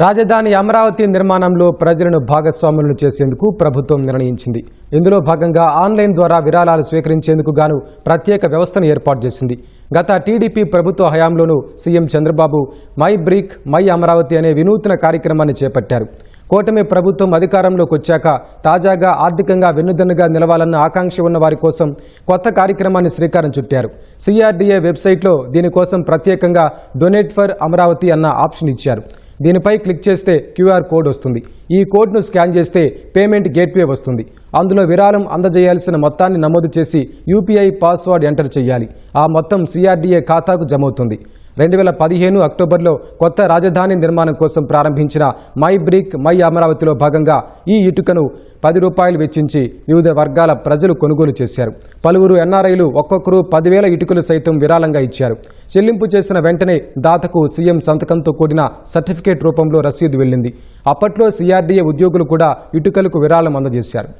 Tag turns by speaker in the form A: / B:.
A: రాజధాని అమరావతి నిర్మాణంలో ప్రజలను భాగస్వాములను చేసేందుకు ప్రభుత్వం నిర్ణయించింది. ఇందులో భాగంగా ఆన్లైన్ ద్వారా విరాళాలు స్వీకరించేందుకు గాను ప్రత్యేక వ్యవస్థను ఏర్పాటు చేసింది. గత టీడీపీ ప్రభుత్వ హయాంలోనూ CM Chandrababu my brick my Amaravati అనే వినూత్న కార్యక్రమాన్ని చేపట్టారు. కూటమి ప్రభుత్వం అధికారంలోకి వచ్చాక తాజాగా ఆర్థికంగా వెన్నుదన్నుగా నిలవాలన్న ఆకాంక్ష ఉన్న వారి కోసం కొత్త కార్యక్రమాన్ని శ్రీకారం చుట్టారు. సిఆర్డీఏ వెబ్సైట్లో దీనికోసం ప్రత్యేకంగా డొనేట్ ఫర్ అమరావతి అన్న ఆప్షన్ ఇచ్చారు. దీనిపై క్లిక్ చేస్తే క్యూఆర్ కోడ్ వస్తుంది. ఈ కోడ్ను స్కాన్ చేస్తే పేమెంట్ గేట్వే వస్తుంది. అందులో విరాళం అందజేయాల్సిన మొత్తాన్ని నమోదు చేసి యూపీఐ పాస్వర్డ్ ఎంటర్ చేయాలి. ఆ మొత్తం సిఆర్డీఏ ఖాతాకు జమవుతుంది. రెండు వేల పదిహేను అక్టోబర్లో కొత్త రాజధాని నిర్మాణం కోసం ప్రారంభించిన మై బ్రిక్ మై అమరావతిలో భాగంగా ఈ ఇటుకను పది రూపాయలు వెచ్చించి వివిధ వర్గాల ప్రజలు కొనుగోలు చేశారు. పలువురు ఎన్ఆర్ఐలు ఒక్కొక్కరు పదివేల ఇటుకలు సైతం విరాళంగా ఇచ్చారు. చెల్లింపు చేసిన వెంటనే దాతకు సీఎం సంతకంతో కూడిన సర్టిఫికేట్ రూపంలో రసీదు వెళ్ళింది. అప్పట్లో సిఆర్డీఏ ఉద్యోగులు కూడా ఇటుకలకు విరాళం అందజేశారు.